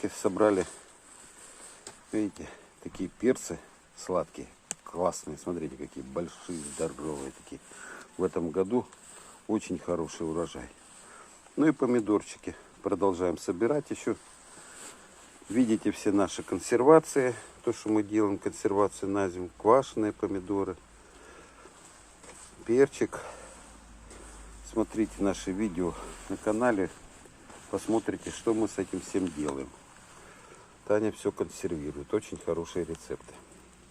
помидорки собрали. Видите, такие перцы сладкие, классные. Смотрите, какие большие, здоровые такие. В этом году очень хороший урожай. Ну и помидорчики. Продолжаем собирать еще. Видите все наши консервации. То, что мы делаем консервацию на зиму. Квашеные помидоры. Перчик. Смотрите наши видео на канале. Посмотрите, что мы с этим всем делаем. Таня все консервирует. Очень хорошие рецепты.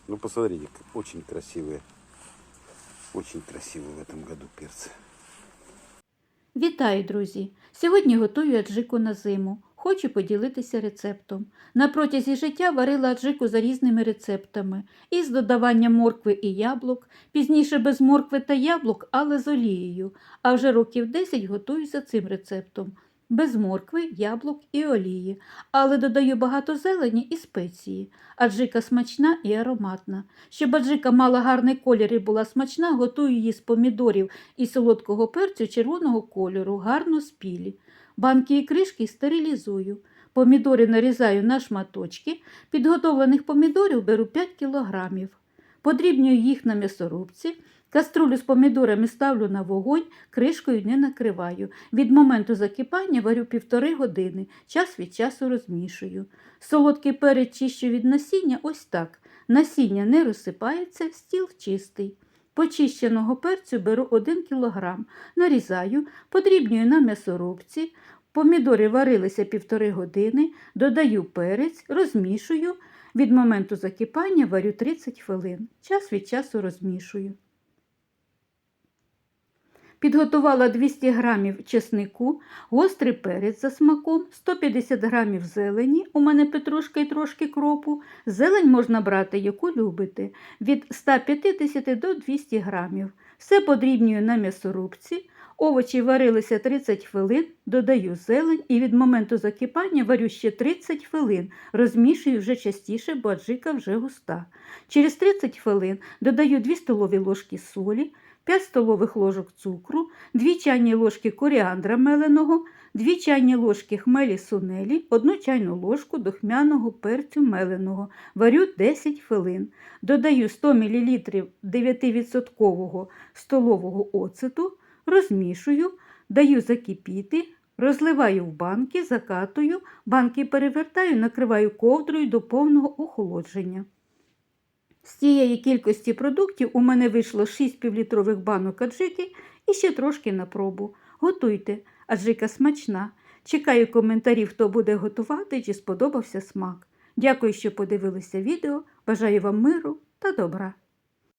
Ну, посмотрите, как- очень красивые. Очень красивые в этом году перцы. Вітаю, друзі! Сьогодні готую аджику на зиму. Хочу поділитися рецептом. На протязі життя варила аджику за різними рецептами, із додаванням моркви і яблук, пізніше без моркви та яблук, але з олією. А вже років 10 готую за цим рецептом. Без моркви, яблук і олії, але додаю багато зелені і спеції. Аджика смачна і ароматна. Щоб аджика мала гарний колір і була смачна, готую її з помідорів і солодкого перцю червоного кольору, гарно спілі. Банки і кришки стерилізую. Помідори нарізаю на шматочки. Підготовлених помідорів беру 5 кілограмів. Подрібнюю їх на м'ясорубці. Каструлю з помідорами ставлю на вогонь, кришкою не накриваю. Від моменту закипання варю півтори години, час від часу розмішую. Солодкий перець чищу від насіння ось так. Насіння не розсипається, стіл чистий. Почищеного перцю беру 1 кг, нарізаю, подрібнюю на м'ясорубці. Помідори варилися півтори години, додаю перець, розмішую. Від моменту закипання варю 30 хвилин. Час від часу розмішую. Підготувала 200 грамів чеснику, гострий перець за смаком, 150 грамів зелені, у мене петрушка і трошки кропу. Зелень можна брати, яку любите, від 150 до 200 грамів. Все подрібнюю на м'ясорубці. Овочі варилися 30 хвилин, додаю зелень і від моменту закипання варю ще 30 хвилин. Розмішую вже частіше, бо аджика вже густа. Через 30 хвилин додаю 2 столові ложки солі, 5 столових ложок цукру, 2 чайні ложки коріандра меленого, 2 чайні ложки хмелі сунелі, 1 чайну ложку духмяного перцю меленого. Варю 10 хвилин. Додаю 100 мл 9% столового оцету, розмішую, даю закипіти, розливаю в банки, закатую, банки перевертаю, накриваю ковдрою до повного охолодження. З цієї кількості продуктів у мене вийшло 6 півлітрових банок аджики і ще трошки на пробу. Готуйте, аджика смачна. Чекаю коментарів, хто буде готувати, чи сподобався смак. Дякую, що подивилися відео. Бажаю вам миру та добра.